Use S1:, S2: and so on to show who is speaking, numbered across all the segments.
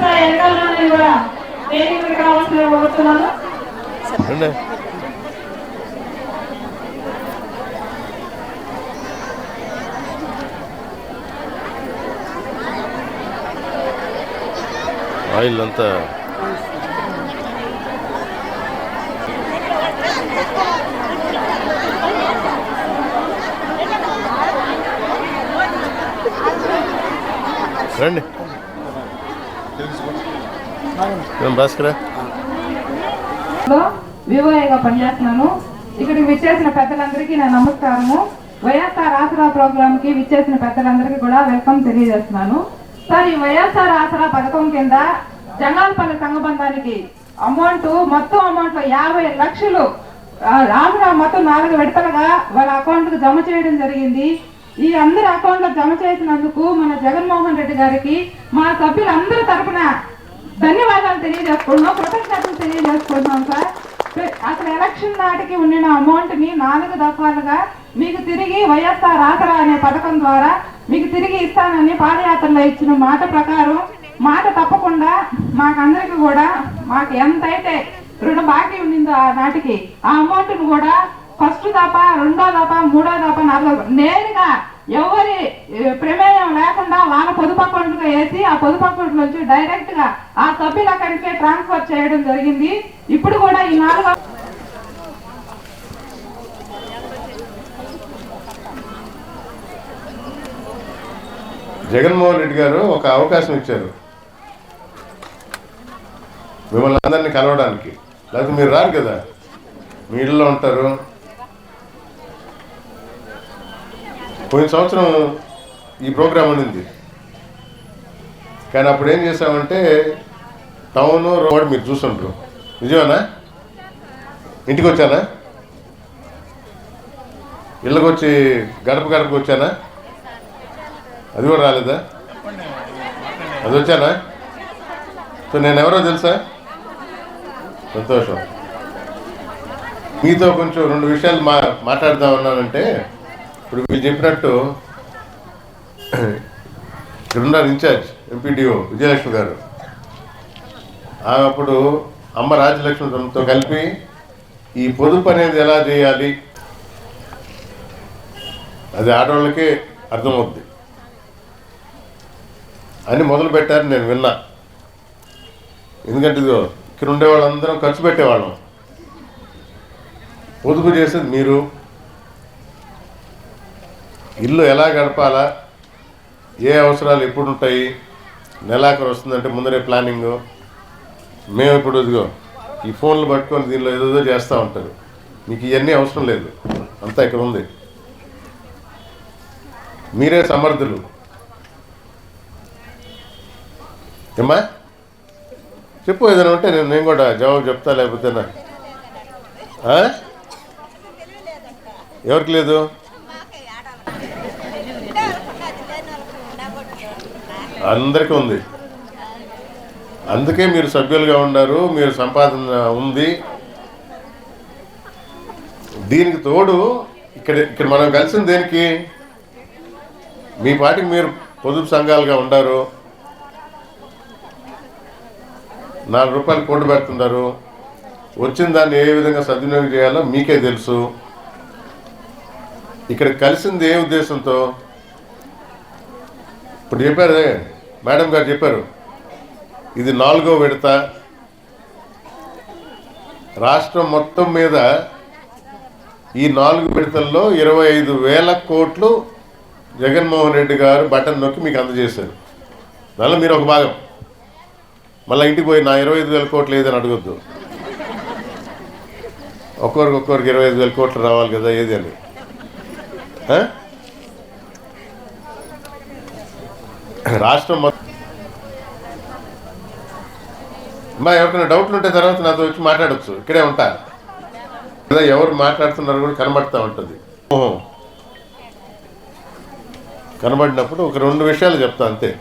S1: విజయవంత ఎన్నికలను కూడా వేదికకు రావాల్సిన కోరుతున్నాను.
S2: రండి ఆయిల్ అంతా రండి. భాస్కరా?
S3: వివోఏగా పనిచేస్తున్నాను. ఇక్కడికి విచ్చేసిన పెద్దలందరికీ నా నమస్కారము. వైఎస్ఆర్ ఆసరా ప్రోగ్రామ్కి విచ్చేసిన పెద్దలందరికీ కూడా వెల్కమ్ తెలియజేస్తున్నాను. సార్ ఈ వైఎస్ఆర్ ఆసరా పథకం కింద జంగాలపల్లి సంఘబంధానికి అమౌంట్ మొత్తం అమౌంట్లో యాభై లక్షలు ఆసరా మొత్తం నాలుగు విడతలుగా వాళ్ళ అకౌంట్కు జమ చేయడం జరిగింది. ఈ అందరి అకౌంట్లో జమ చేసినందుకు మన జగన్మోహన్ రెడ్డి గారికి మా సభ్యులందరి తరఫున ధన్యవాదాలు తెలియజేసుకుంటున్నాం. కృతజ్ఞతలు తెలియజేసుకుంటున్నాం సార్. అసలు ఎలక్షన్ నాటికి ఉండిన అమౌంట్ని నాలుగు దఫాలుగా మీకు తిరిగి వైఎస్ఆర్ ఆసరా అనే పథకం ద్వారా మీకు తిరిగి ఇస్తానని పాదయాత్రలో ఇచ్చిన మాట ప్రకారం మాట తప్పకుండా మాకందరికి కూడా మాకు ఎంతైతే రుణ బాకీ ఉండిందో ఆ నాటికి ఆ అమౌంట్ను కూడా ఫస్ట్ దఫ రెండో దఫ మూడో దఫ నాలుగో నేరుగా ఎవరి ప్రమేయం లేకుండా వాళ్ళ పొదుపు అకౌంట్ వేసి ఆ పొదుపు అకౌంట్ నుంచి డైరెక్ట్గా ఆ సభ్యుల అక్కడికే ట్రాన్స్ఫర్ చేయడం జరిగింది. ఇప్పుడు కూడా ఈ నాలుగు
S2: జగన్మోహన్ రెడ్డి గారు ఒక అవకాశం ఇచ్చారు. మిమ్మల్ని అందరినీ కలవడానికి. లేకపోతే మీరు రారు కదా. మీ ఇళ్ళలో ఉంటారు. పోయిన సంవత్సరం ఈ ప్రోగ్రాం ఉండింది. కానీ అప్పుడు ఏం చేసామంటే టౌన్ రోడ్ మీరు చూస్తుంటారు నిజమేనా? ఇంటికి వచ్చానా ఇళ్ళకి వచ్చి గడప గడపకి వచ్చానా? అది కూడా రాలేదా? అది వచ్చానా? సో నేను ఎవరో తెలుసా? సంతోషం. మీతో కొంచెం రెండు విషయాలు మా మాట్లాడదామన్నానంటే ఇప్పుడు మీరు చెప్పినట్టు ఇక్కడ ఉన్నారు ఇన్ఛార్జ్ ఎంపీడీఓ విజయలక్ష్మి గారు. అప్పుడు అమ్మ రాజలక్ష్మితో కలిపి ఈ పొదుపు అనేది ఎలా చేయాలి? అది ఆడవాళ్ళకే అర్థమవుద్ది. అని మొదలు పెట్టారు నేను విన్నా. ఎందుకంటే ఇదిగో ఇక్కడ ఉండే వాళ్ళందరం ఖర్చు పెట్టేవాళ్ళం. పొదుపు చేసేది మీరు. ఇల్లు ఎలా గడపాలా? ఏ అవసరాలు ఎప్పుడు ఉంటాయి నెలాఖరు వస్తుందంటే ముందరే ప్లానింగ్. మేము ఇప్పుడు ఇదిగో ఈ ఫోన్లు పట్టుకొని దీనిలో ఏదో చేస్తూ ఉంటారు మీకు ఇవన్నీ అవసరం లేదు. అంతా ఇక్కడ ఉంది. మీరే సమర్థులు. ఏమ్మా? చెప్పు ఏదైనా ఉంటే నేను నేను కూడా జవాబు చెప్తా లేకపోతేనా ఎవరికి లేదు? అందరికీ ఉంది. అందుకే మీరు సభ్యులుగా ఉన్నారు మీరు సంపాదన ఉంది. దీనికి తోడు ఇక్కడ ఇక్కడ మనం కలిసింది దేనికి? మీ పాటికి మీరు పొదుపు సంఘాలుగా ఉండారు. నాలుగు రూపాయలు కోటు పెడుతున్నారు వచ్చిన దాన్ని ఏ విధంగా సద్వినియోగం చేయాలో మీకే తెలుసు. ఇక్కడ కలిసింది ఏ ఉద్దేశంతో? ఇప్పుడు చెప్పారే మేడం గారు చెప్పారు. ఇది నాలుగో విడత. రాష్ట్రం మొత్తం మీద ఈ నాలుగు విడతల్లో ఇరవై ఐదు వేల కోట్లు జగన్మోహన్ రెడ్డి గారు బటన్ నొక్కి మీకు అందజేశారు. దానిలో మీరు ఒక భాగం. మళ్ళీ ఇంటికి పోయి నా ఇరవై ఐదు వేల కోట్లు ఏదని అడగొద్దు. ఒక్కొరికి ఒక్కొరికి ఇరవై ఐదు వేల కోట్లు రావాలి కదా ఏది అని ఆ? రాష్ట్రం మొత్తం ఎవరికైనా డౌట్లు ఉంటే తర్వాత నాతో వచ్చి మాట్లాడచ్చు. ఇక్కడే ఉంటా. లేదా ఎవరు మాట్లాడుతున్నారు కూడా కనబడుతూ ఉంటుంది. కనబడినప్పుడు ఒక రెండు విషయాలు చెప్తా అంతే.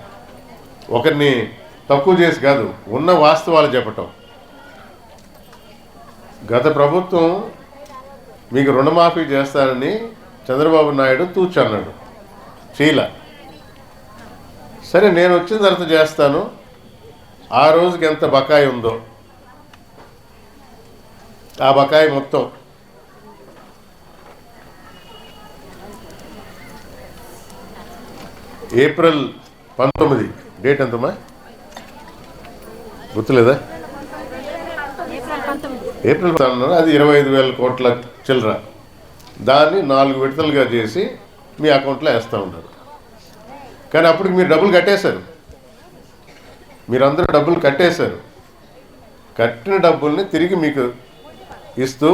S2: ఒకరిని తక్కువ చేసి కాదు ఉన్న వాస్తవాలు చెప్పటం. గత ప్రభుత్వం మీకు రుణమాఫీ చేస్తానని చంద్రబాబు నాయుడు తూచన్నాడు. చీల సరే నేను వచ్చిన తర్వాత చేస్తాను. ఆ రోజుకి ఎంత బకాయి ఉందో. ఆ బకాయి మొత్తం. ఏప్రిల్ పంతొమ్మిది. డేట్ ఎంతమ్మా? గుర్తులేదా? ఏప్రిల్ అన్నారు అది ఇరవై ఐదు వేల కోట్ల చిల్లర. దాన్ని నాలుగు విడతలుగా చేసి మీ అకౌంట్లో వేస్తూ ఉన్నారు. కానీ అప్పటికి మీరు డబ్బులు కట్టేశారు. మీరందరూ డబ్బులు కట్టేశారు. కట్టిన డబ్బుల్ని తిరిగి మీకు ఇస్తూ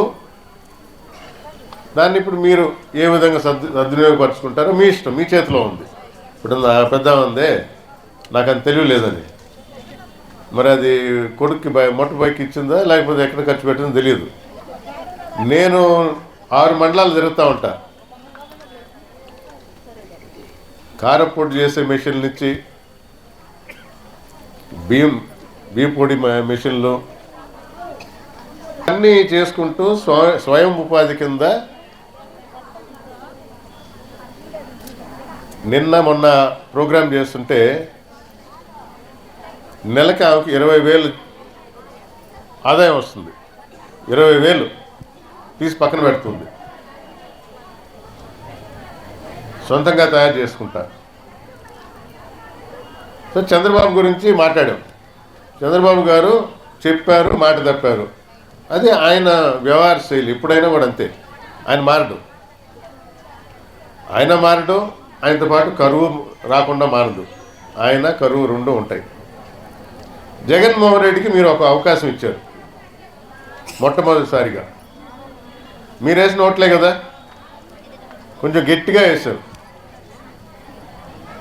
S2: దాన్ని ఇప్పుడు మీరు ఏ విధంగా సద్ సద్వినియోగపరుచుకుంటారో మీ ఇష్టం మీ చేతిలో ఉంది. ఇప్పుడు నా పెద్ద ఉందే నాకు అది తెలియలేదని. మరి అది కొడుక్కి బై మొట్ట బైక్ ఇచ్చిందా లేకపోతే ఎక్కడ ఖర్చు పెట్టిందో తెలియదు. నేను ఆరు మండలాలు తిరుగుతూ ఉంటాను కారపొడి చేసే మెషిన్లు ఇచ్చి బియ్యం బియ్యం పొడి మ- మెషిన్లు అన్నీ చేసుకుంటూ స్వ- స్వయం ఉపాధి కింద నిన్న మొన్న ప్రోగ్రాం చేస్తుంటే నెలకి ఆమెకి ఇరవై వేలు ఆదాయం వస్తుంది. ఇరవై వేలు తీసి పక్కన పెడుతుంది. సొంతంగా తయారు చేసుకుంటారు సో చంద్రబాబు గురించి మాట్లాడాం. చంద్రబాబు గారు చెప్పారు మాట తప్పారు. అది ఆయన వ్యవహార శైలి ఎప్పుడైనా కూడా అంతే. ఆయన మారడు. ఆయన మారడు ఆయనతో పాటు కరువు రాకుండా మారదు. ఆయన కరువు రెండు ఉంటాయి. జగన్మోహన్ రెడ్డికి మీరు ఒక అవకాశం ఇచ్చారు. మొట్టమొదటిసారిగా. మీరు వేసిన ఓట్లే కదా. కొంచెం గట్టిగా వేశారు.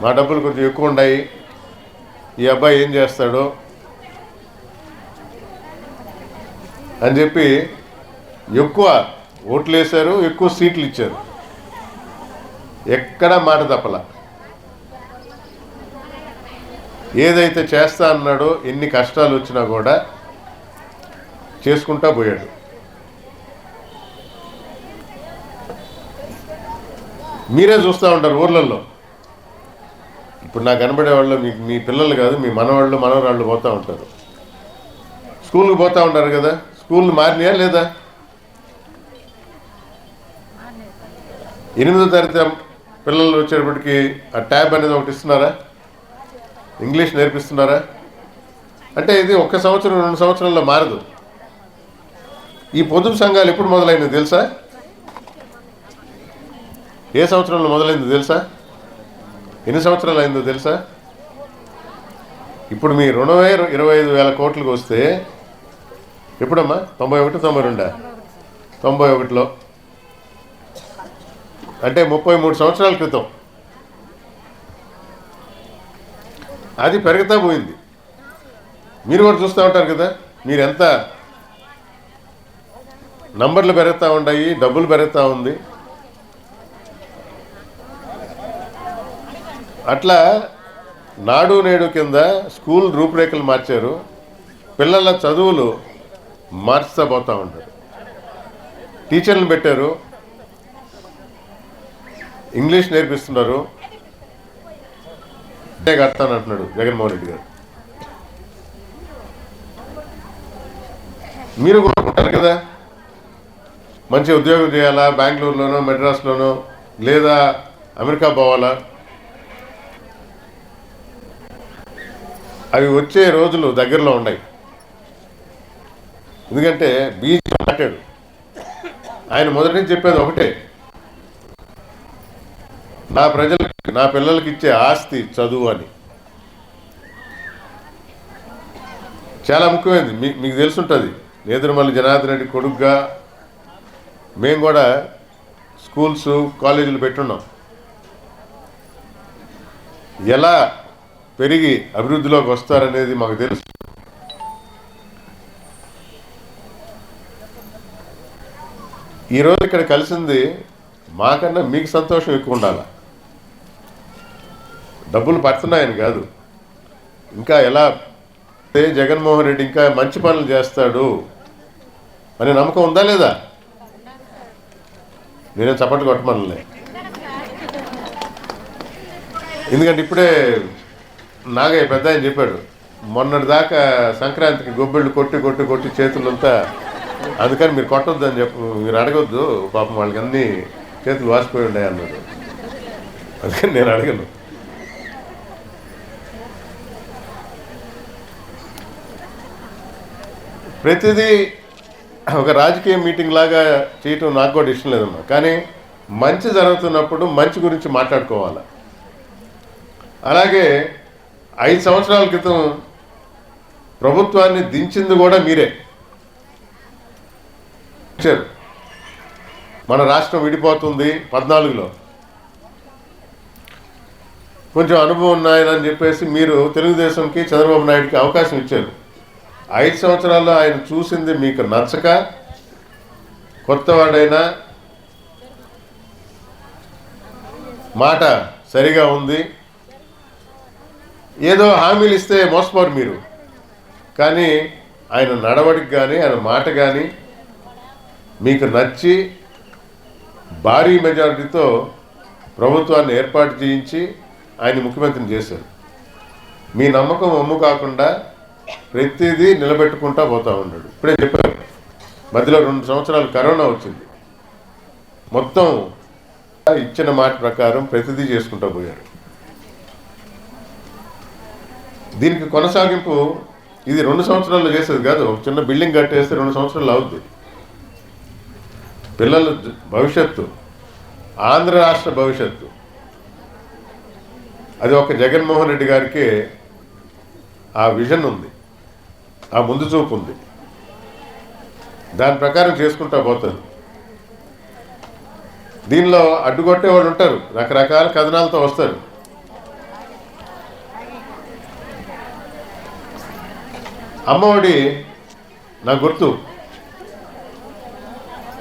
S2: మా డబ్బులు కొంచెం ఎక్కువ ఉన్నాయి ఈ అబ్బాయి ఏం చేస్తాడో? అని చెప్పి ఎక్కువ ఓట్లు వేశారు ఎక్కువ సీట్లు ఇచ్చారు. ఎక్కడా మాట తప్పల. ఏదైతే చేస్తా అన్నాడో ఎన్ని కష్టాలు వచ్చినా కూడా చేసుకుంటా పోయాడు. మీరే చూస్తూ ఉంటారు ఊర్లలో ఇప్పుడు నాకు కనబడే వాళ్ళు మీ మీ పిల్లలు కాదు మీ మనవాళ్ళు మనవరాళ్ళు పోతూ ఉంటారు. స్కూల్కి పోతూ ఉంటారు కదా? స్కూల్ మారినాయా లేదా? ఎనిమిదో తరగతి పిల్లలు వచ్చేటప్పటికి ఆ ట్యాబ్ అనేది ఒకటి ఇస్తున్నారా? ఇంగ్లీష్ నేర్పిస్తున్నారా? అంటే ఇది ఒక్క సంవత్సరం రెండు సంవత్సరాల్లో మారదు. ఈ పొదుపు సంఘాలు ఎప్పుడు మొదలైందో తెలుసా? ఏ సంవత్సరంలో మొదలైంది తెలుసా? ఎన్ని సంవత్సరాలు అయిందో తెలుసా? ఇప్పుడు మీ రుణమే ఇరవై ఐదు వేల కోట్లకు వస్తే ఎప్పుడమ్మా? తొంభై ఒకటి తొంభై రెండా? తొంభై ఒకటిలో. అంటే ముప్పై మూడు సంవత్సరాల క్రితం. అది పెరుగుతా పోయింది. మీరు కూడా చూస్తూ ఉంటారు కదా మీరు ఎంత నంబర్లు పెరుగుతూ ఉన్నాయి డబ్బులు పెరుగుతూ ఉంది. అట్లా నాడు నేడు కింద స్కూల్ రూపురేఖలు మార్చారు. పిల్లల చదువులు మార్చుతా పోతూ ఉంటారు టీచర్లు పెట్టారు. ఇంగ్లీష్ నేర్పిస్తున్నారు. కడతాను అంటున్నాడు జగన్మోహన్ రెడ్డి గారు. మీరు కూడా కదా? మంచి ఉద్యోగం చేయాలా? బెంగళూరులోనో మెడ్రాస్లోనో లేదా అమెరికా పోవాలా? అవి వచ్చే రోజులు దగ్గరలో ఉన్నాయి. ఎందుకంటే బీజీ నాటాడు ఆయన మొదటి నుంచి చెప్పేది ఒకటే. నా ప్రజలకి నా పిల్లలకి ఇచ్చే ఆస్తి చదువు అని. చాలా ముఖ్యమైనది. మీ మీకు తెలుసుంటుంది. నేదురుమల్లి జనార్దన్ రెడ్డి కొడుగ్గా మేము కూడా స్కూల్స్ కాలేజీలు పెట్టున్నాం. ఎలా పెరిగి అభివృద్ధిలోకి వస్తారనేది మాకు తెలుసు. ఈరోజు ఇక్కడ కలిసింది మాకన్నా మీకు సంతోషం ఎక్కువ ఉండాలి? డబ్బులు పడుతున్నాయని కాదు. ఇంకా ఎలా? జగన్మోహన్ రెడ్డి ఇంకా మంచి పనులు చేస్తాడు అనే నమ్మకం ఉందా లేదా? నేనే చప్పట్లు కొట్టమనలే. ఎందుకంటే ఇప్పుడే నాగయ్య పెద్ద ఆయన చెప్పాడు మొన్నటి దాకా సంక్రాంతికి గొబ్బిళ్ళు కొట్టి కొట్టి కొట్టి చేతులంతా అందుకని మీరు కొట్టొద్దు అని చెప్పు మీరు అడగొద్దు పాపం వాళ్ళకి అన్నీ చేతులు వాసిపోయి ఉన్నాయి అన్నారు అందుకని నేను అడగను. ప్రతిదీ ఒక రాజకీయ మీటింగ్ లాగా చేయటం నాకు కూడా ఇష్టం లేదమ్మా. కానీ మంచి జరుగుతున్నప్పుడు మంచి గురించి మాట్లాడుకోవాలి. అలాగే ఐదు సంవత్సరాల క్రితం ప్రభుత్వాన్ని దించింది కూడా మీరే. ఇచ్చారు మన రాష్ట్రం విడిపోతుంది పద్నాలుగులో. కొంచెం అనుభవం ఉన్నాయని చెప్పేసి మీరు తెలుగుదేశంకి చంద్రబాబు నాయుడుకి అవకాశం ఇచ్చారు. ఐదు సంవత్సరాల్లో ఆయన చూసింది మీకు నచ్చక కొత్తవాడైనా మాట సరిగా ఉంది. ఏదో హామీలు ఇస్తే మోసపోరు మీరు. కానీ ఆయన నడవడికి కానీ ఆయన మాట కానీ మీకు నచ్చి భారీ మెజారిటీతో ప్రభుత్వాన్ని ఏర్పాటు చేయించి ఆయన ముఖ్యమంత్రిని చేశారు. మీ నమ్మకం అమ్ము కాకుండా ప్రతిదీ నిలబెట్టుకుంటా పోతా ఉన్నాడు. ఇప్పుడే చెప్పారు మధ్యలో రెండు సంవత్సరాలు కరోనా వచ్చింది. మొత్తం ఇచ్చిన మాట ప్రకారం ప్రతిదీ చేసుకుంటా పోయారు. దీనికి కొనసాగింపు ఇది రెండు సంవత్సరాల్లో చేసేది కాదు ఒక చిన్న బిల్డింగ్ కట్టేస్తే రెండు సంవత్సరాలు అవుద్ది. పిల్లల భవిష్యత్తు ఆంధ్ర రాష్ట్ర భవిష్యత్తు. అది ఒక జగన్మోహన్ రెడ్డి గారికి ఆ విజన్ ఉంది ఆ ముందు చూపు ఉంది. దాని ప్రకారం చేసుకుంటా పోతుంది. దీనిలో అడ్డుకొట్టే వాళ్ళు ఉంటారు రకరకాల కథనాలతో వస్తారు. అమ్మఒడి నా గుర్తు.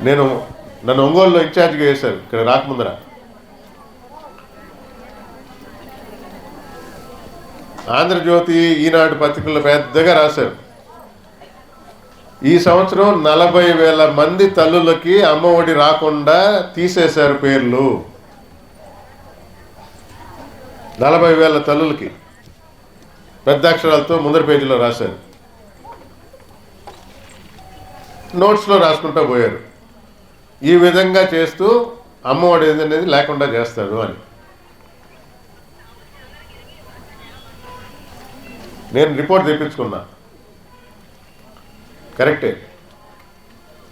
S2: నేను నన్ను ఒంగోలులో ఇన్ఛార్జ్గా వేశారు ఇక్కడ రాకముందర. ఆంధ్రజ్యోతి ఈనాడు పత్రికల్లో పెద్దగా రాశారు. ఈ సంవత్సరం నలభై వేల మంది తల్లులకి అమ్మఒడి రాకుండా తీసేశారు పేర్లు. నలభై వేల తల్లులకి. పెద్ద అక్షరాలతో ముందర పేజీలో రాశారు. నోట్స్లో రాసుకుంటూ పోయారు. ఈ విధంగా చేస్తూ అమ్మఒడి అనేది లేకుండా చేస్తాడు అని. నేను రిపోర్ట్ తెప్పించుకున్నా. కరెక్టే.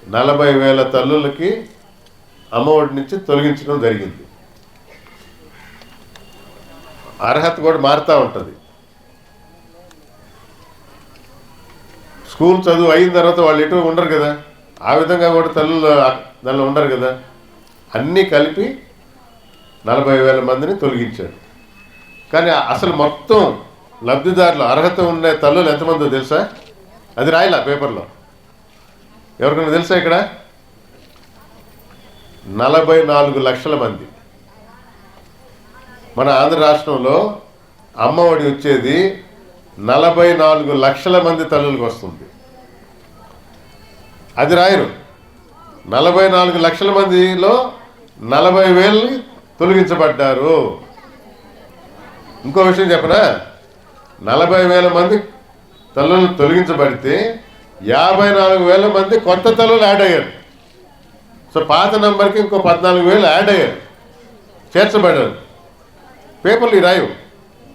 S2: నలభై వేల తల్లులకి అమ్మఒడి నుంచి తొలగించడం జరిగింది. అర్హత కూడా మారుతూ ఉంటుంది. స్కూల్ చదువు అయిన తర్వాత వాళ్ళు ఎటు ఉండరు కదా. ఆ విధంగా కూడా తల్లులు దానిలో ఉండరు కదా. అన్నీ కలిపి నలభై వేల మందిని తొలగించారు. కానీ అసలు మొత్తం లబ్ధిదారులు అర్హత ఉండే తల్లులు ఎంతమందో తెలుసా? అది రాయలా పేపర్లో? ఎవరికైనా తెలుసా ఇక్కడ? నలభై నాలుగు లక్షల మంది. మన ఆంధ్ర రాష్ట్రంలో అమ్మఒడి వచ్చేది నలభై నాలుగు లక్షల మంది తల్లులకు వస్తుంది. అది రాయరు. నలభై నాలుగు లక్షల మందిలో నలభై వేలు తొలగించబడ్డారు. ఇంకో విషయం చెప్పనా? నలభై వేల మంది తల్లులు తొలగించబడితే యాభై నాలుగు వేల మంది కొత్త తల్లులు యాడ్ అయ్యారు. సో పాత నంబర్కి ఇంకో పద్నాలుగు వేలు యాడ్ అయ్యారు. చేర్చబడ్డారు. పేపర్లు రాయు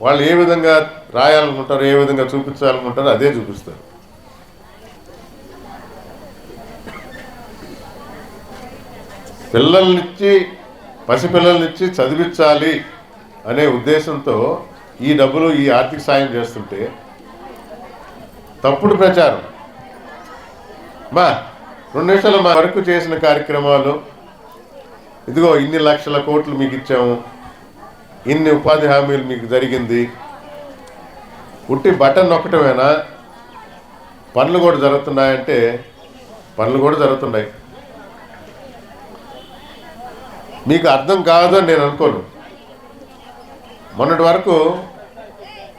S2: వాళ్ళు ఏ విధంగా రాయాలనుకుంటారు ఏ విధంగా చూపించాలనుకుంటారో అదే చూపిస్తారు. పిల్లల్నిచ్చి పసిపిల్లల్నిచ్చి చదివించాలి అనే ఉద్దేశంతో ఈ డబ్బులు ఈ ఆర్థిక సాయం చేస్తుంటే తప్పుడు ప్రచారం. మా రెండు నిమిషాలు మా వరకు చేసిన కార్యక్రమాలు ఇదిగో ఇన్ని లక్షల కోట్లు మీకు ఇచ్చాము ఇన్ని ఉపాధి హామీలు మీకు జరిగింది ఉట్టి బటన్ నొక్కటమేనా? పనులు కూడా జరుగుతున్నాయంటే పనులు కూడా జరుగుతున్నాయి. మీకు అర్థం కాదు అని నేను అనుకోను. మొన్నటి వరకు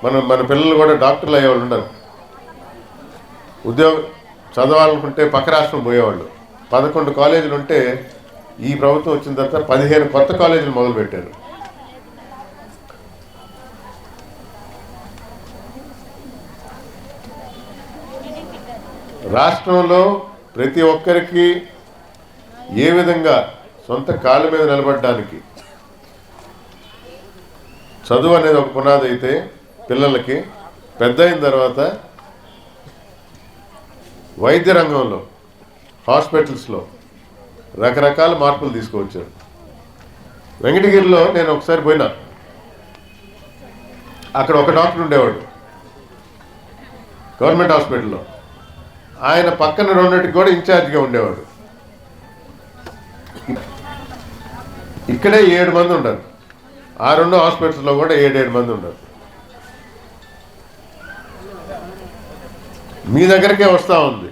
S2: మన మన పిల్లలు కూడా డాక్టర్లు అయ్యేవాళ్ళు ఉండరు. ఉద్యోగం చదవాలనుకుంటే పక్క రాష్ట్రం పోయేవాళ్ళు. పదకొండు కాలేజీలు ఉంటే ఈ ప్రభుత్వం వచ్చిన తర్వాత పదిహేను కొత్త కాలేజీలు మొదలుపెట్టారు. రాష్ట్రంలో ప్రతి ఒక్కరికి ఏ విధంగా సొంత కాళ్ళ మీద నిలబడడానికి చదువు అనేది ఒక పునాది అయితే పిల్లలకి పెద్ద అయిన తర్వాత వైద్య రంగంలో హాస్పిటల్స్లో రకరకాల మార్పులు తీసుకువచ్చారు. వెంకటగిరిలో నేను ఒకసారి పోయినా. అక్కడ ఒక డాక్టర్ ఉండేవాడు. గవర్నమెంట్ హాస్పిటల్లో. ఆయన పక్కన రెండింటికి కూడా ఇన్ఛార్జ్గా ఉండేవాడు. ఇక్కడే ఏడు మంది ఉండరు. ఆ రెండు హాస్పిటల్స్లో కూడా ఏడేడు మంది ఉంటారు మీ దగ్గరకే వస్తూ ఉంది.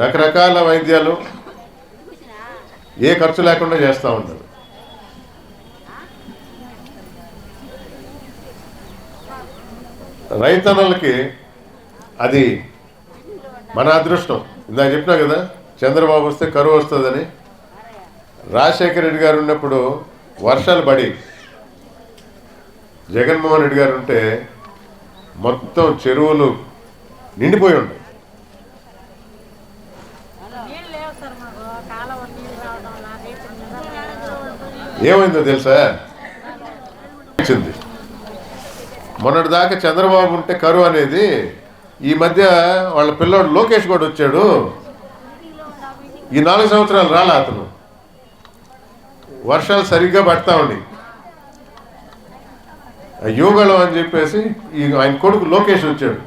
S2: రకరకాల వైద్యాలు ఏ ఖర్చు లేకుండా చేస్తూ ఉంటారు రైతన్నలకి అది మన అదృష్టం. ఇందాక చెప్పినా కదా చంద్రబాబు వస్తే కరువు వస్తుందని. రాజశేఖర రెడ్డి గారు ఉన్నప్పుడు వర్షాలు పడి జగన్మోహన్ రెడ్డి గారు ఉంటే మొత్తం చెరువులు నిండిపోయి ఉన్నాయి
S4: రేపు
S2: ఏమైందో తెలుసా? వచ్చింది. మొన్నటి దాకా చంద్రబాబు ఉంటే కరువు అనేది ఈ మధ్య వాళ్ళ పిల్లోడు లోకేష్ కూడా వచ్చాడు. ఈ నాలుగు సంవత్సరాలు రాలే అతను. వర్షాలు సరిగ్గా పడతా ఉండి ఆ యోగళం అని చెప్పేసి ఈ ఆయన కొడుకు లోకేష్ వచ్చాడు.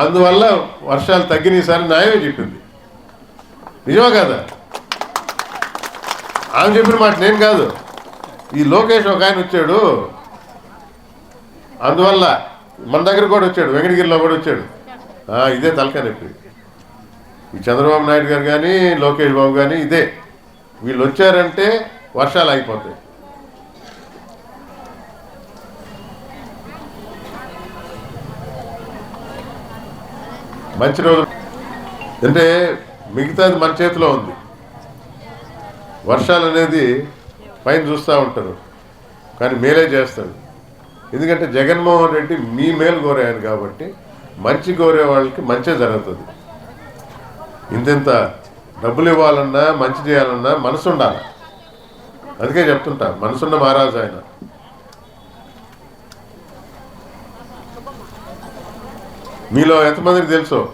S2: అందువల్ల వర్షాలు తగ్గినాయి సార్ న్యాయమే చెప్పింది. నిజమా కదా? ఆమె చెప్పిన మాట నేను కాదు. ఈ లోకేష్ ఒక ఆయన వచ్చాడు. అందువల్ల మన దగ్గర కూడా వచ్చాడు. వెంకటగిరిలో కూడా వచ్చాడు. ఇదే తలకాయ నొప్పి. ఈ చంద్రబాబు నాయుడు గారు కానీ లోకేష్ బాబు కానీ ఇదే. వీళ్ళు వచ్చారంటే వర్షాలు అయిపోతాయి మంచి రోజు. అంటే మిగతాది మన చేతిలో ఉంది. వర్షాలు అనేది పైన చూస్తూ ఉంటారు. కానీ మేలే చేస్తాడు ఎందుకంటే జగన్మోహన్ రెడ్డి మీ మేలు కోరాయను కాబట్టి మంచి కోరే వాళ్ళకి మంచి జరుగుతుంది. ఇంతింత డబ్బులు ఇవ్వాలన్నా మంచి చేయాలన్నా మనసు ఉండాలి. అందుకే చెప్తుంటా మనసున్న మహారాజు ఆయన. మీలో ఎంతమందికి తెలుసు?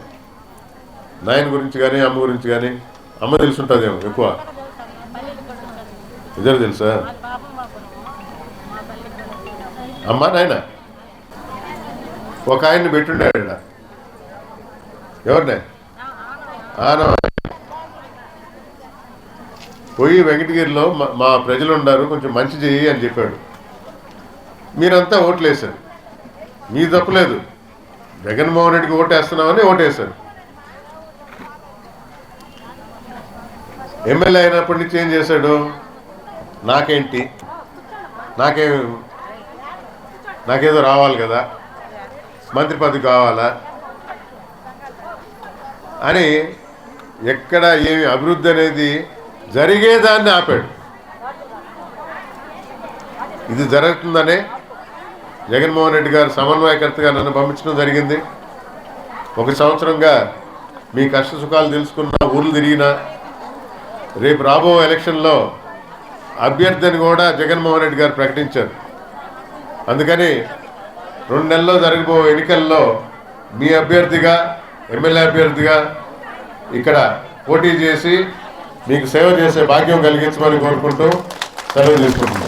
S2: నాయన గురించి కానీ అమ్మ గురించి కానీ అమ్మ తెలుసుంటుందేమో ఎక్కువ. ఇద్దరు తెలుసా? అమ్మ నాయనా? అమ్మా ఒక ఆయన్ని పెట్టుండాడు ఎవరినే? పోయి వెంకటగిరిలో మా- ప్రజలు ఉన్నారు కొంచెం మంచి చెయ్యి అని చెప్పాడు. మీరంతా ఓట్లేశారు. మీ తప్పలేదు. జగన్మోహన్ రెడ్డికి ఓటేస్తున్నామని ఓటేశారు. ఎమ్మెల్యే అయినప్పటి నుంచి ఏం చేశాడు? నాకేంటి? నాకేం నాకేదో రావాలి కదా? మంత్రి పదవి కావాలా? అని ఎక్కడ ఏమి అభివృద్ధి అనేది జరిగేదాన్ని ఆపాడు. ఇది జరుగుతుందనే జగన్మోహన్ రెడ్డి గారు సమన్వయకర్తగా నన్ను పంపించడం జరిగింది. ఒక సంవత్సరంగా మీ కష్ట సుఖాలు తెలుసుకున్న ఊర్లు తిరిగినా రేపు రాబో ఎలక్షన్లో అభ్యర్థిని కూడా జగన్మోహన్ రెడ్డి గారు ప్రకటించారు. అందుకని రెండు నెలల్లో జరగబో ఎన్నికల్లో మీ అభ్యర్థిగా ఎమ్మెల్యే అభ్యర్థిగా ఇక్కడ పోటీ చేసి మీకు సేవ చేసే భాగ్యం కలిగించమని కోరుకుంటూ సెలవు తీసుకుంటున్నాను